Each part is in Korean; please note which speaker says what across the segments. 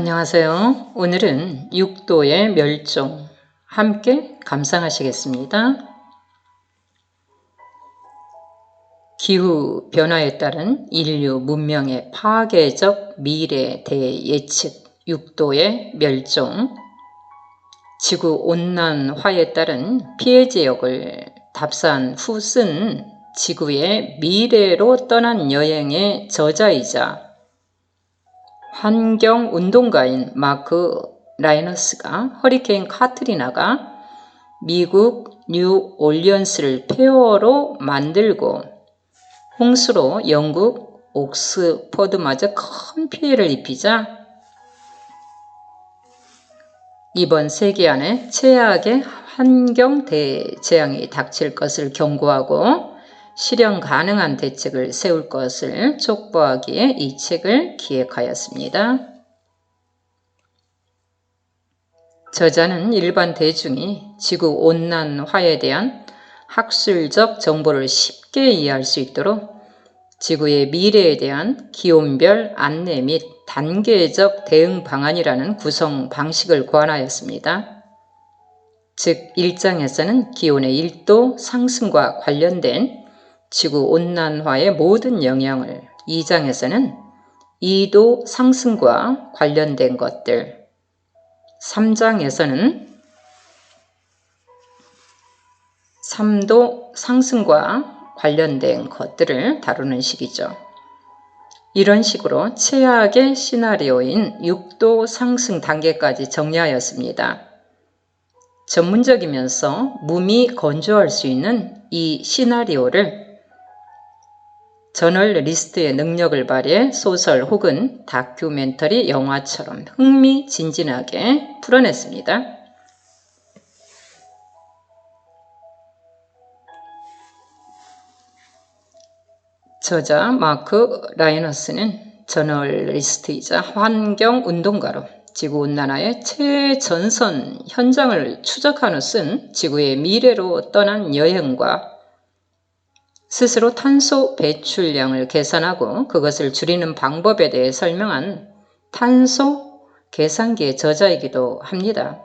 Speaker 1: 안녕하세요. 오늘은 육도의 멸종 함께 감상하시겠습니다. 기후 변화에 따른 인류 문명의 파괴적 미래 대예측 육도의 멸종 지구 온난화에 따른 피해 지역을 답사한 후쓴 지구의 미래로 떠난 여행의 저자이자 환경 운동가인 마크 라이너스가 허리케인 카트리나가 미국 뉴 올리언스를 폐허로 만들고 홍수로 영국 옥스퍼드마저 큰 피해를 입히자 이번 세기 안에 최악의 환경 대재앙이 닥칠 것을 경고하고 실현 가능한 대책을 세울 것을 촉구하기에 이 책을 기획하였습니다. 저자는 일반 대중이 지구 온난화에 대한 학술적 정보를 쉽게 이해할 수 있도록 지구의 미래에 대한 기온별 안내 및 단계적 대응 방안이라는 구성 방식을 고안하였습니다. 즉, 1장에서는 기온의 1도 상승과 관련된 지구 온난화의 모든 영향을 2장에서는 2도 상승과 관련된 것들, 3장에서는 3도 상승과 관련된 것들을 다루는 식이죠. 이런 식으로 최악의 시나리오인 6도 상승 단계까지 정리하였습니다. 전문적이면서 몸이 건조할 수 있는 이 시나리오를 저널 리스트의 능력을 발휘해 소설 혹은 다큐멘터리 영화처럼 흥미진진하게 풀어냈습니다. 저자 마크 라이너스는 저널리스트이자 환경운동가로 지구온난화의 최전선 현장을 추적하는 쓴 지구의 미래로 떠난 여행과 스스로 탄소 배출량을 계산하고 그것을 줄이는 방법에 대해 설명한 탄소 계산기의 저자이기도 합니다.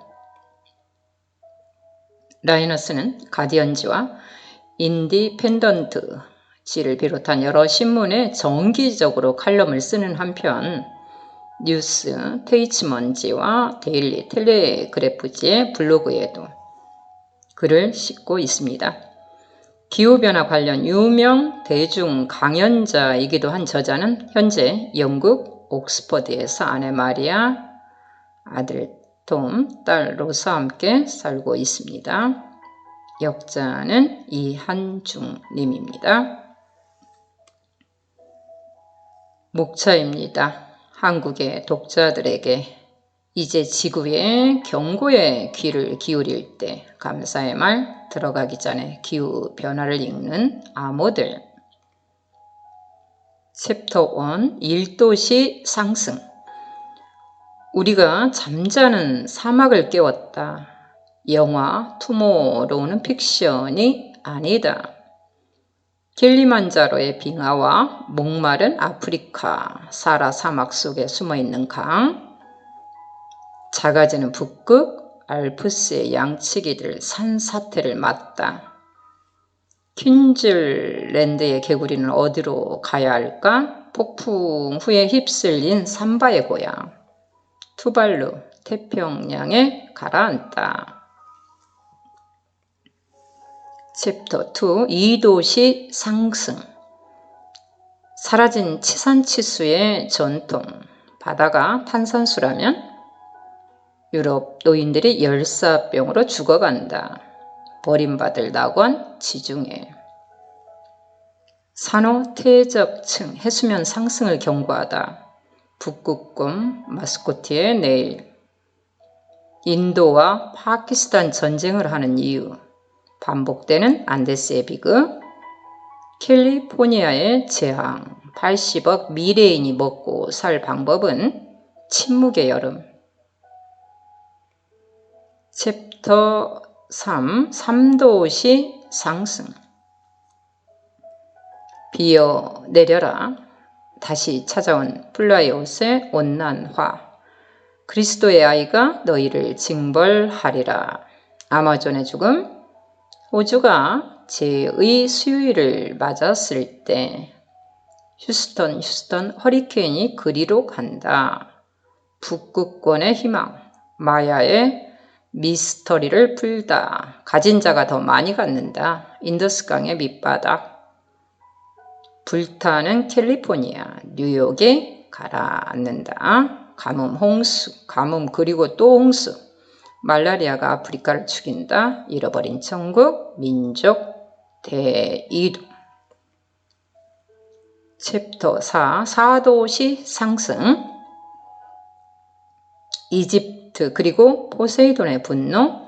Speaker 1: 라이너스는 가디언지와 인디펜던트 지를 비롯한 여러 신문에 정기적으로 칼럼을 쓰는 한편 뉴스, 테이치먼지와 데일리 텔레그래프지의 블로그에도 글을 싣고 있습니다. 기후변화 관련 유명 대중 강연자이기도 한 저자는 현재 영국 옥스퍼드에서 아내 마리아, 아들 톰, 딸 로스와 함께 살고 있습니다. 역자는 이한중님입니다. 목차입니다. 한국의 독자들에게 이제 지구의 경고에 귀를 기울일 때 감사의 말 들어가기 전에 기후 변화를 읽는 암호들 챕터 1 1도시 상승 우리가 잠자는 사막을 깨웠다. 영화 투모로우는 픽션이 아니다. 킬리만자로의 빙하와 목마른 아프리카 사라 사막 속에 숨어있는 강 작아지는 북극 알프스의 양치기들 산사태를 맞다. 퀸즐랜드의 개구리는 어디로 가야 할까? 폭풍 후에 휩쓸린 삼바의 고향. 투발루, 태평양에 가라앉다. 챕터 2 2도시 상승 사라진 치산치수의 전통 바다가 탄산수라면 유럽 노인들이 열사병으로 죽어간다. 버림받을 낙원 지중해. 산호 퇴적층 해수면 상승을 경고하다. 북극곰 마스코티의 내일. 인도와 파키스탄 전쟁을 하는 이유. 반복되는 안데스의 비극. 캘리포니아의 재앙. 80억 미래인이 먹고 살 방법은 침묵의 여름. 챕터 3 3도시 상승 비어 내려라 다시 찾아온 플라이옷의 온난화 그리스도의 아이가 너희를 징벌하리라. 아마존의 죽음 호주가 제의 수요일을 맞았을 때 휴스턴 휴스턴 허리케인이 그리로 간다. 북극권의 희망 마야의 미스터리를 풀다. 가진 자가 더 많이 갖는다. 인더스강의 밑바닥 불타는 캘리포니아 뉴욕에 가라앉는다. 가뭄 홍수 가뭄 그리고 또 홍수 말라리아가 아프리카를 죽인다. 잃어버린 천국, 민족, 대이동. 챕터 4. 사도시 상승. 이집 트 그리고 포세이돈의 분노.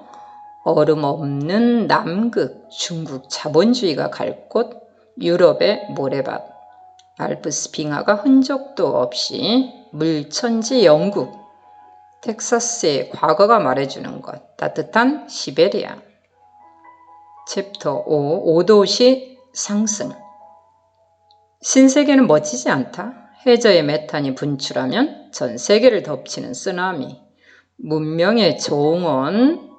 Speaker 1: 얼음 없는 남극, 중국 자본주의가 갈 곳, 유럽의 모래밭, 알프스 빙하가 흔적도 없이 물천지 영국, 텍사스의 과거가 말해주는 것, 따뜻한 시베리아. 챕터 5, 오도시 상승. 신세계는 멋지지 않다. 해저의 메탄이 분출하면 전 세계를 덮치는 쓰나미. 문명의 종언,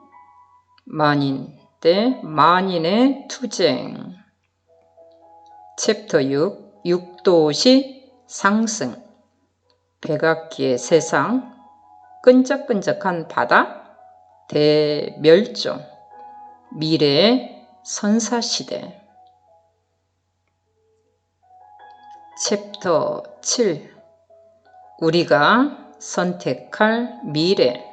Speaker 1: 만인 대 만인의 투쟁. 챕터 6, 육도시 상승. 백악기의 세상, 끈적끈적한 바다, 대멸종, 미래의 선사시대. 챕터 7 우리가 선택할 미래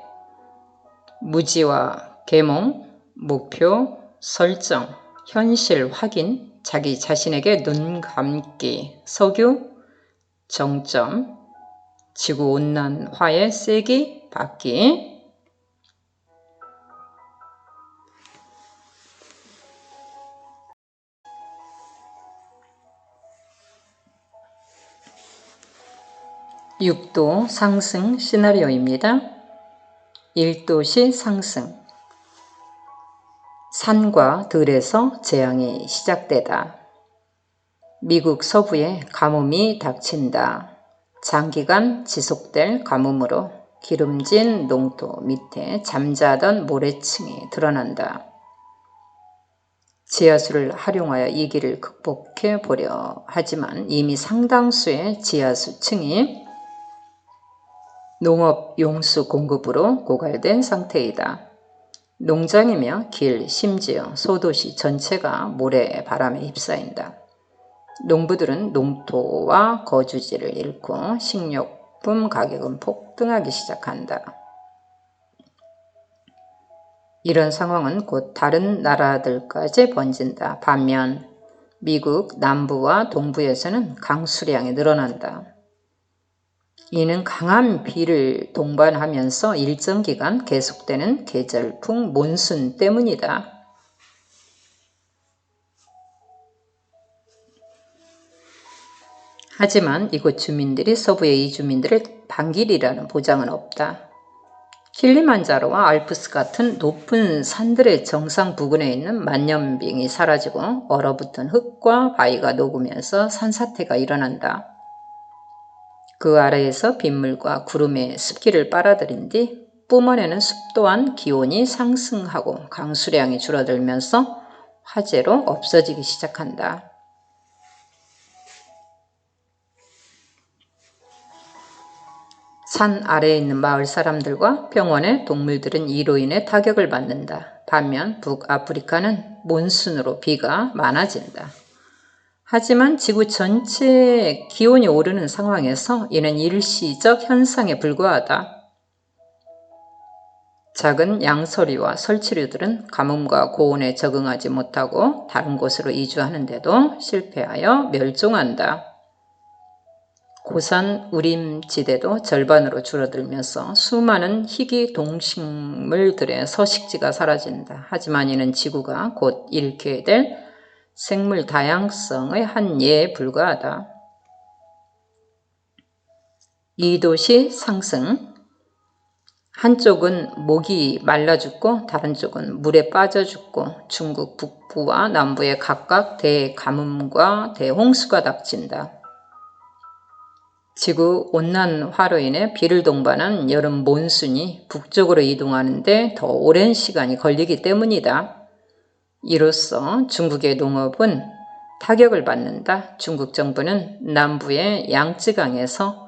Speaker 1: 무지와 계몽, 목표, 설정, 현실 확인, 자기 자신에게 눈 감기, 석유, 정점, 지구온난화의 세기 받기 육도 상승 시나리오입니다. 1도시 상승 산과 들에서 재앙이 시작되다. 미국 서부에 가뭄이 닥친다. 장기간 지속될 가뭄으로 기름진 농토 밑에 잠자던 모래층이 드러난다. 지하수를 활용하여 이 길을 극복해 보려 하지만 이미 상당수의 지하수층이 농업 용수 공급으로 고갈된 상태이다. 농장이며 길, 심지어 소도시 전체가 모래 바람에 휩싸인다. 농부들은 농토와 거주지를 잃고 식료품 가격은 폭등하기 시작한다. 이런 상황은 곧 다른 나라들까지 번진다. 반면 미국 남부와 동부에서는 강수량이 늘어난다. 이는 강한 비를 동반하면서 일정 기간 계속되는 계절풍 몬순 때문이다. 하지만 이곳 주민들이 서부의 이주민들을 반길이라는 보장은 없다. 킬리만자로와 알프스 같은 높은 산들의 정상 부근에 있는 만년빙이 사라지고 얼어붙은 흙과 바위가 녹으면서 산사태가 일어난다. 그 아래에서 빗물과 구름의 습기를 빨아들인 뒤 뿜어내는 숲 또한 기온이 상승하고 강수량이 줄어들면서 화재로 없어지기 시작한다. 산 아래에 있는 마을 사람들과 병원의 동물들은 이로 인해 타격을 받는다. 반면 북아프리카는 몬순으로 비가 많아진다. 하지만 지구 전체의 기온이 오르는 상황에서 이는 일시적 현상에 불과하다. 작은 양서류와 설치류들은 가뭄과 고온에 적응하지 못하고 다른 곳으로 이주하는데도 실패하여 멸종한다. 고산 우림 지대도 절반으로 줄어들면서 수많은 희귀 동식물들의 서식지가 사라진다. 하지만 이는 지구가 곧 잃게 될 생물 다양성의 한 예에 불과하다. 이도시 상승 한쪽은 목이 말라 죽고 다른 쪽은 물에 빠져 죽고 중국 북부와 남부에 각각 대가뭄과 대홍수가 닥친다. 지구 온난화로 인해 비를 동반한 여름 몬순이 북쪽으로 이동하는데 더 오랜 시간이 걸리기 때문이다. 이로써 중국의 농업은 타격을 받는다. 중국 정부는 남부의 양쯔강에서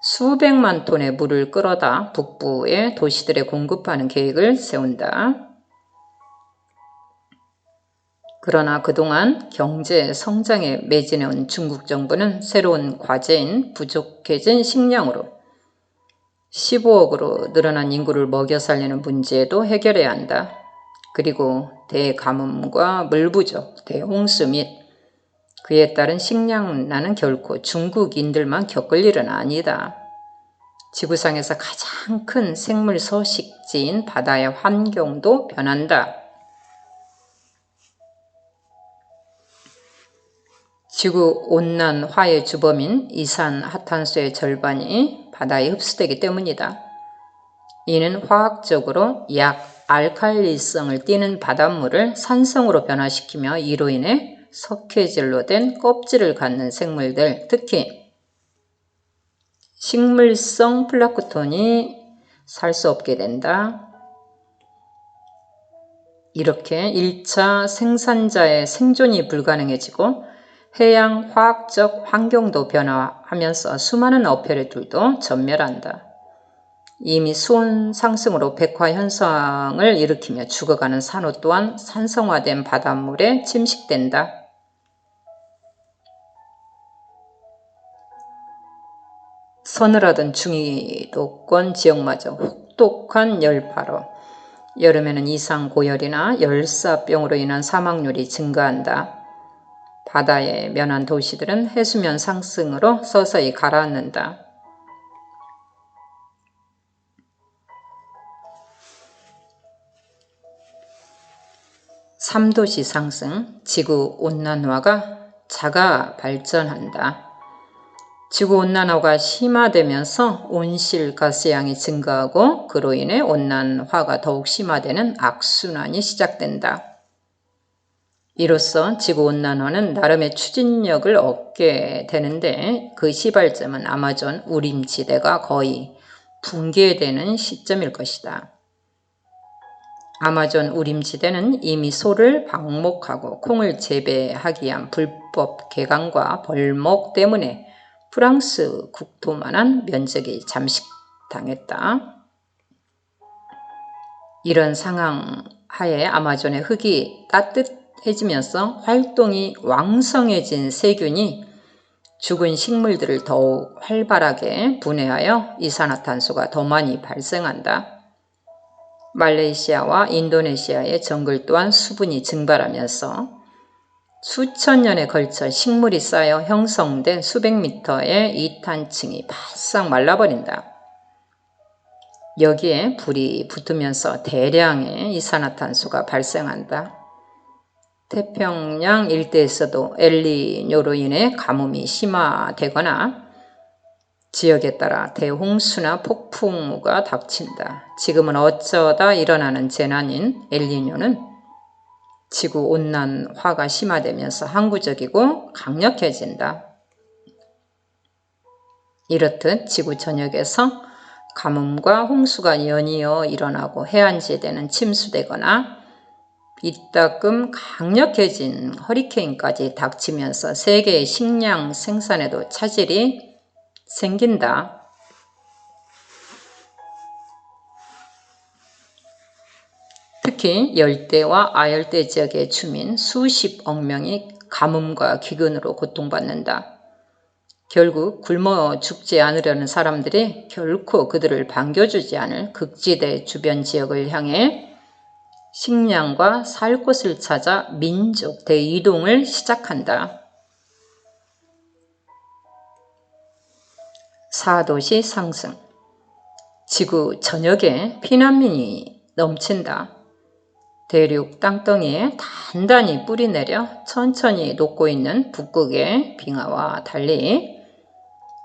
Speaker 1: 수백만 톤의 물을 끌어다 북부의 도시들에 공급하는 계획을 세운다. 그러나 그동안 경제 성장에 매진해온 중국 정부는 새로운 과제인 부족해진 식량으로 15억으로 늘어난 인구를 먹여 살리는 문제도 해결해야 한다. 그리고 대가뭄과 물 부족, 대홍수 및 그에 따른 식량난은 결코 중국인들만 겪을 일은 아니다. 지구상에서 가장 큰 생물 서식지인 바다의 환경도 변한다. 지구 온난화의 주범인 이산화탄소의 절반이 바다에 흡수되기 때문이다. 이는 화학적으로 약 알칼리성을 띠는 바닷물을 산성으로 변화시키며 이로 인해 석회질로 된 껍질을 갖는 생물들, 특히 식물성 플라크톤이 살 수 없게 된다. 이렇게 1차 생산자의 생존이 불가능해지고 해양 화학적 환경도 변화하면서 수많은 어패류들도 전멸한다. 이미 수온 상승으로 백화 현상을 일으키며 죽어가는 산호 또한 산성화된 바닷물에 침식된다. 서늘하던 중위도권 지역마저 혹독한 열파로 여름에는 이상 고열이나 열사병으로 인한 사망률이 증가한다. 바다에 면한 도시들은 해수면 상승으로 서서히 가라앉는다. 3도시 상승, 지구 온난화가 자가 발전한다. 지구 온난화가 심화되면서 온실가스 양이 증가하고 그로 인해 온난화가 더욱 심화되는 악순환이 시작된다. 이로써 지구 온난화는 나름의 추진력을 얻게 되는데 그 시발점은 아마존 우림지대가 거의 붕괴되는 시점일 것이다. 아마존 우림지대는 이미 소를 방목하고 콩을 재배하기 위한 불법 개강과 벌목 때문에 프랑스 국토만한 면적이 잠식당했다. 이런 상황 하에 아마존의 흙이 따뜻해지면서 활동이 왕성해진 세균이 죽은 식물들을 더욱 활발하게 분해하여 이산화탄소가 더 많이 발생한다. 말레이시아와 인도네시아의 정글 또한 수분이 증발하면서 수천 년에 걸쳐 식물이 쌓여 형성된 수백 미터의 이탄층이 바싹 말라버린다. 여기에 불이 붙으면서 대량의 이산화탄소가 발생한다. 태평양 일대에서도 엘리뇨로 인해 가뭄이 심화되거나 지역에 따라 대홍수나 폭풍우가 닥친다. 지금은 어쩌다 일어나는 재난인 엘니뇨는 지구 온난화가 심화되면서 항구적이고 강력해진다. 이렇듯 지구 전역에서 가뭄과 홍수가 연이어 일어나고 해안지대는 침수되거나 이따금 강력해진 허리케인까지 닥치면서 세계의 식량 생산에도 차질이 생긴다. 특히 열대와 아열대 지역의 주민 수십억 명이 가뭄과 기근으로 고통받는다. 결국 굶어 죽지 않으려는 사람들이 결코 그들을 반겨주지 않을 극지대 주변 지역을 향해 식량과 살 곳을 찾아 민족 대이동을 시작한다. 4도시 상승. 지구 전역에 피난민이 넘친다. 대륙 땅덩이에 단단히 뿌리 내려 천천히 녹고 있는 북극의 빙하와 달리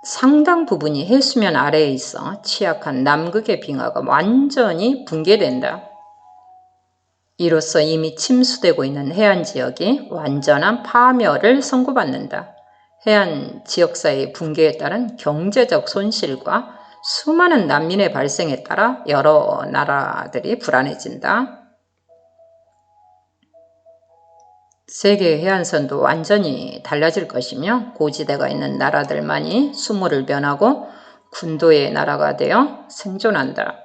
Speaker 1: 상당 부분이 해수면 아래에 있어 취약한 남극의 빙하가 완전히 붕괴된다. 이로써 이미 침수되고 있는 해안 지역이 완전한 파멸을 선고받는다. 해안 지역사이의 붕괴에 따른 경제적 손실과 수많은 난민의 발생에 따라 여러 나라들이 불안해진다. 세계 해안선도 완전히 달라질 것이며 고지대가 있는 나라들만이 수모를 변하고 군도의 나라가 되어 생존한다.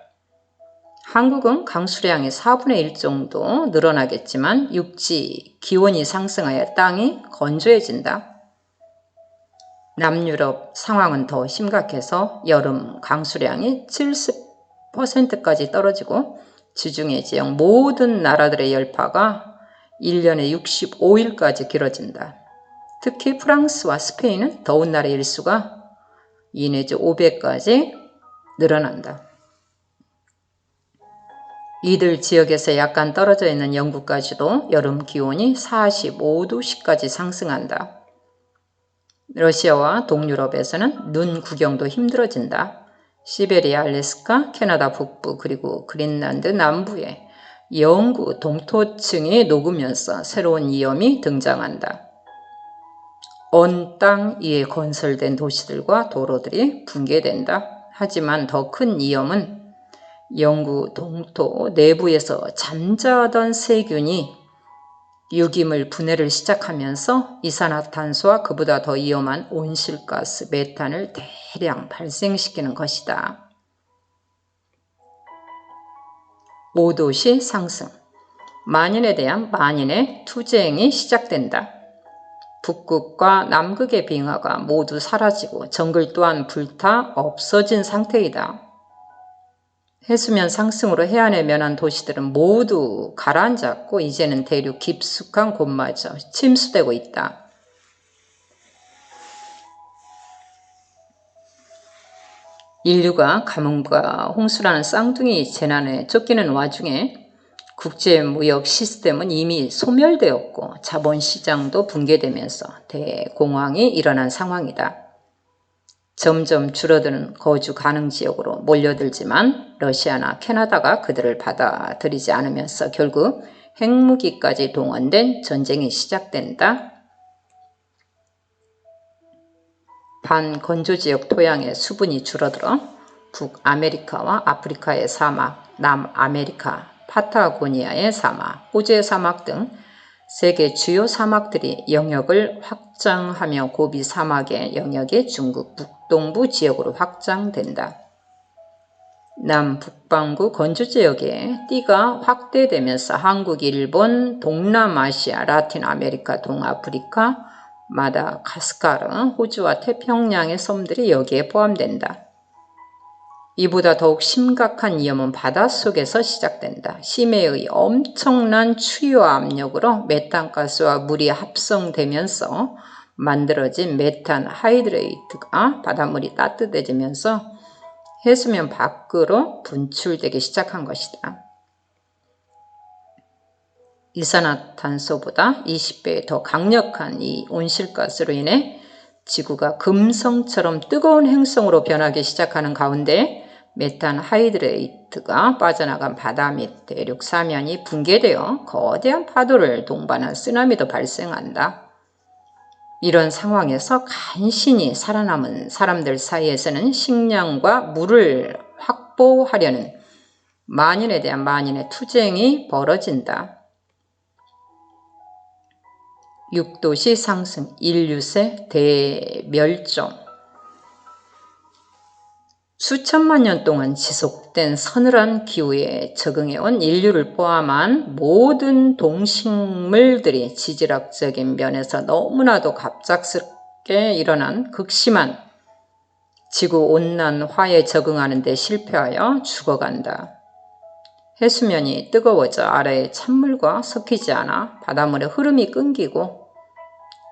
Speaker 1: 한국은 강수량이 4분의 1 정도 늘어나겠지만 육지 기온이 상승하여 땅이 건조해진다. 남유럽 상황은 더 심각해서 여름 강수량이 70%까지 떨어지고 지중해 지역 모든 나라들의 열파가 1년에 65일까지 길어진다. 특히 프랑스와 스페인은 더운 날의 일수가 2 내지 5배까지 늘어난다. 이들 지역에서 약간 떨어져 있는 영국까지도 여름 기온이 45도씨까지 상승한다. 러시아와 동유럽에서는 눈 구경도 힘들어진다. 시베리아, 알래스카, 캐나다 북부 그리고 그린란드 남부에 영구 동토층이 녹으면서 새로운 위험이 등장한다. 언 땅 위에 건설된 도시들과 도로들이 붕괴된다. 하지만 더큰 위험은 영구 동토 내부에서 잠자던 세균이 유기물 분해를 시작하면서 이산화탄소와 그보다 더 위험한 온실가스 메탄을 대량 발생시키는 것이다. 5도시 상승 만인에 대한 만인의 투쟁이 시작된다. 북극과 남극의 빙하가 모두 사라지고 정글 또한 불타 없어진 상태이다. 해수면 상승으로 해안에 면한 도시들은 모두 가라앉았고 이제는 대륙 깊숙한 곳마저 침수되고 있다. 인류가 가뭄과 홍수라는 쌍둥이 재난에 쫓기는 와중에 국제무역 시스템은 이미 소멸되었고 자본시장도 붕괴되면서 대공황이 일어난 상황이다. 점점 줄어드는 거주 가능 지역으로 몰려들지만 러시아나 캐나다가 그들을 받아들이지 않으면서 결국 핵무기까지 동원된 전쟁이 시작된다. 반건조지역 토양의 수분이 줄어들어 북아메리카와 아프리카의 사막, 남아메리카, 파타고니아의 사막, 호주의 사막 등 세계 주요 사막들이 영역을 확장하며 고비 사막의 영역이 중국 북 동부 지역으로 확장된다. 남북반구 건조지역에 띠가 확대되면서 한국, 일본, 동남아시아, 라틴 아메리카, 동아프리카, 마다가스카르, 호주와 태평양의 섬들이 여기에 포함된다. 이보다 더욱 심각한 위험은 바닷속에서 시작된다. 심해의 엄청난 추요 압력으로 메탄가스와 물이 합성되면서 만들어진 메탄 하이드레이트가 바닷물이 따뜻해지면서 해수면 밖으로 분출되기 시작한 것이다. 이산화탄소보다 20배 더 강력한 이 온실가스로 인해 지구가 금성처럼 뜨거운 행성으로 변하기 시작하는 가운데 메탄 하이드레이트가 빠져나간 바다 및 대륙 사면이 붕괴되어 거대한 파도를 동반한 쓰나미도 발생한다. 이런 상황에서 간신히 살아남은 사람들 사이에서는 식량과 물을 확보하려는 만인에 대한 만인의 투쟁이 벌어진다. 6도시 상승, 인류세 대멸종. 수천만 년 동안 지속된 서늘한 기후에 적응해온 인류를 포함한 모든 동식물들이 지질학적인 면에서 너무나도 갑작스럽게 일어난 극심한 지구 온난화에 적응하는 데 실패하여 죽어간다. 해수면이 뜨거워져 아래의 찬물과 섞이지 않아 바닷물의 흐름이 끊기고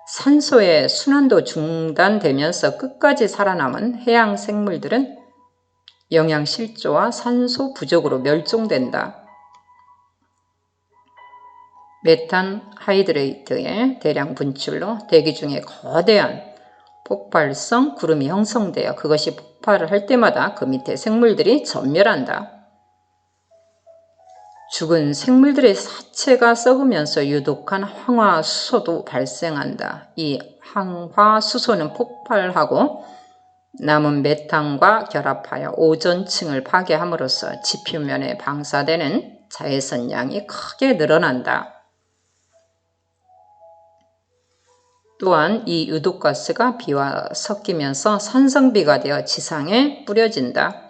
Speaker 1: 산소의 순환도 중단되면서 끝까지 살아남은 해양 생물들은 영양 실조와 산소 부족으로 멸종된다. 메탄 하이드레이트의 대량 분출로 대기 중에 거대한 폭발성 구름이 형성되어 그것이 폭발을 할 때마다 그 밑에 생물들이 전멸한다. 죽은 생물들의 사체가 썩으면서 유독한 황화수소도 발생한다. 이 황화수소는 폭발하고 남은 메탄과 결합하여 오존층을 파괴함으로써 지표면에 방사되는 자외선 양이 크게 늘어난다. 또한 이 유독가스가 비와 섞이면서 산성비가 되어 지상에 뿌려진다.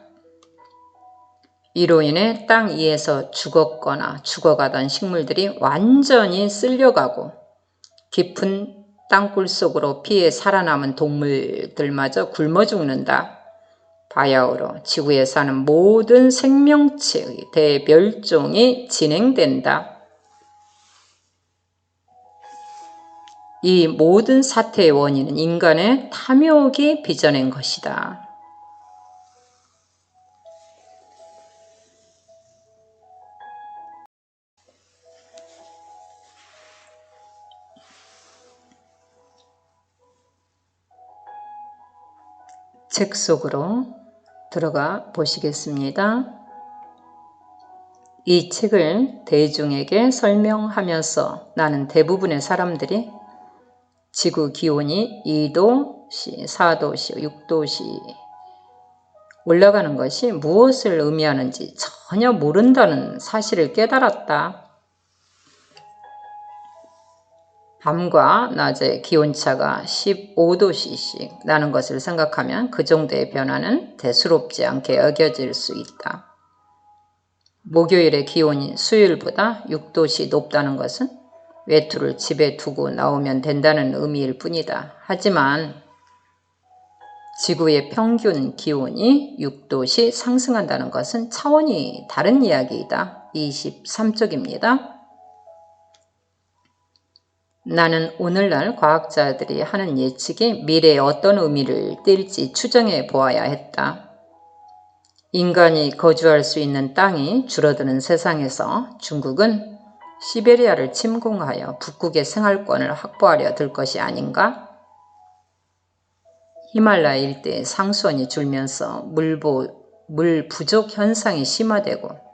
Speaker 1: 이로 인해 땅 위에서 죽었거나 죽어가던 식물들이 완전히 쓸려가고 깊은 땅굴 속으로 피해 살아남은 동물들마저 굶어 죽는다. 바야흐로 지구에 사는 모든 생명체의 대멸종이 진행된다. 이 모든 사태의 원인은 인간의 탐욕이 빚어낸 것이다. 책 속으로 들어가 보시겠습니다. 이 책을 대중에게 설명하면서 나는 대부분의 사람들이 지구 기온이 2도씨, 4도씨, 6도씨 올라가는 것이 무엇을 의미하는지 전혀 모른다는 사실을 깨달았다. 밤과 낮의 기온차가 15도씨씩 나는 것을 생각하면 그 정도의 변화는 대수롭지 않게 여겨질 수 있다. 목요일의 기온이 수요일보다 6도씨 높다는 것은 외투를 집에 두고 나오면 된다는 의미일 뿐이다. 하지만 지구의 평균 기온이 6도씩 상승한다는 것은 차원이 다른 이야기이다. 23쪽입니다. 나는 오늘날 과학자들이 하는 예측이 미래에 어떤 의미를 띨지 추정해 보아야 했다. 인간이 거주할 수 있는 땅이 줄어드는 세상에서 중국은 시베리아를 침공하여 북극의 생활권을 확보하려 들 것이 아닌가? 히말라야 일대의 상수원이 줄면서 물보, 물 부족 현상이 심화되고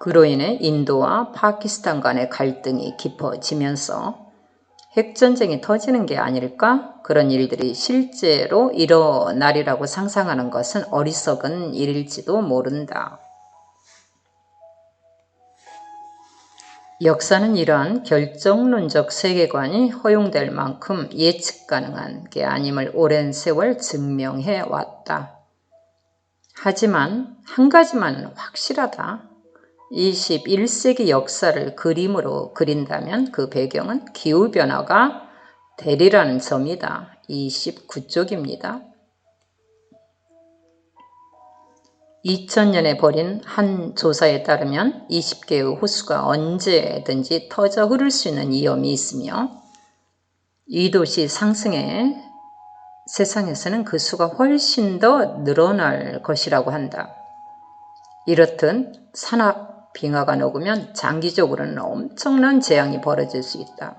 Speaker 1: 그로 인해 인도와 파키스탄 간의 갈등이 깊어지면서 핵전쟁이 터지는 게 아닐까? 그런 일들이 실제로 일어나리라고 상상하는 것은 어리석은 일일지도 모른다. 역사는 이러한 결정론적 세계관이 허용될 만큼 예측 가능한 게 아님을 오랜 세월 증명해 왔다. 하지만 한 가지만 확실하다. 21세기 역사를 그림으로 그린다면 그 배경은 기후변화가 되리라는 점이다. 29쪽입니다. 2000년에 벌인 한 조사에 따르면 20개의 호수가 언제든지 터져 흐를 수 있는 위험이 있으며 이 도시 상승에 세상에서는 그 수가 훨씬 더 늘어날 것이라고 한다. 이렇듯 산악 빙하가 녹으면 장기적으로는 엄청난 재앙이 벌어질 수 있다.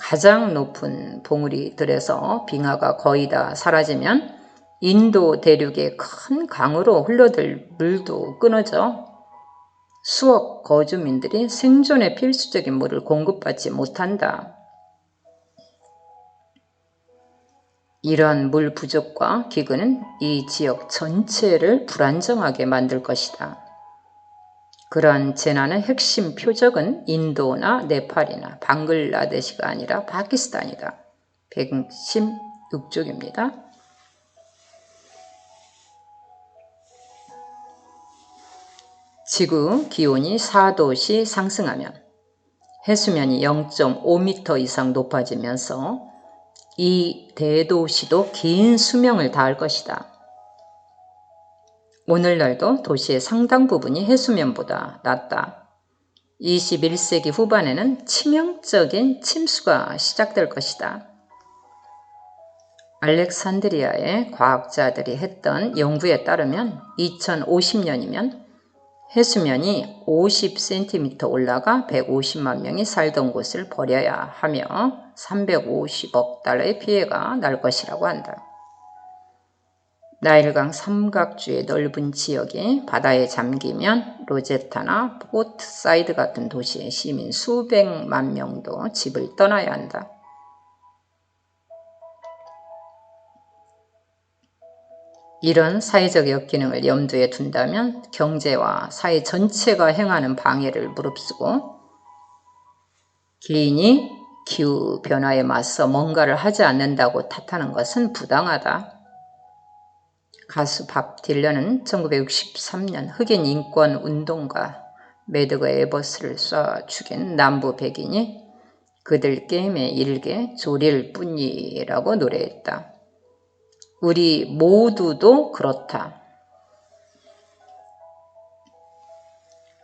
Speaker 1: 가장 높은 봉우리들에서 빙하가 거의 다 사라지면 인도 대륙의 큰 강으로 흘러들 물도 끊어져 수억 거주민들이 생존에 필수적인 물을 공급받지 못한다. 이러한 물 부족과 기근은 이 지역 전체를 불안정하게 만들 것이다. 그러한 재난의 핵심 표적은 인도나 네팔이나 방글라데시가 아니라 파키스탄이다. 116쪽입니다. 지구 기온이 4도씨 상승하면 해수면이 0.5m 이상 높아지면서 이 대도시도 긴 수명을 다할 것이다. 오늘날도 도시의 상당 부분이 해수면보다 낮다. 21세기 후반에는 치명적인 침수가 시작될 것이다. 알렉산드리아의 과학자들이 했던 연구에 따르면 2050년이면 해수면이 50cm 올라가 150만 명이 살던 곳을 버려야 하며 350억 달러의 피해가 날 것이라고 한다. 나일강 삼각주의 넓은 지역이 바다에 잠기면 로제타나 포트 사이드 같은 도시의 시민 수백만 명도 집을 떠나야 한다. 이런 사회적 역기능을 염두에 둔다면 경제와 사회 전체가 행하는 방해를 무릅쓰고 개인이 기후 변화에 맞서 뭔가를 하지 않는다고 탓하는 것은 부당하다. 가수 밥 딜런은 1963년 흑인 인권 운동가 매드거 에버스를 쏴 죽인 남부 백인이 그들 게임의 일개 조릴 뿐이라고 노래했다. 우리 모두도 그렇다.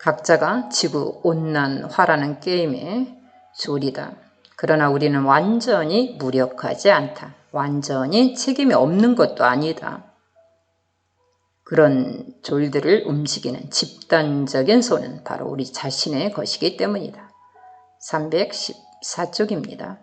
Speaker 1: 각자가 지구 온난화라는 게임의 조리다. 그러나 우리는 완전히 무력하지 않다. 완전히 책임이 없는 것도 아니다. 그런 졸들을 움직이는 집단적인 손은 바로 우리 자신의 것이기 때문이다. 314쪽입니다.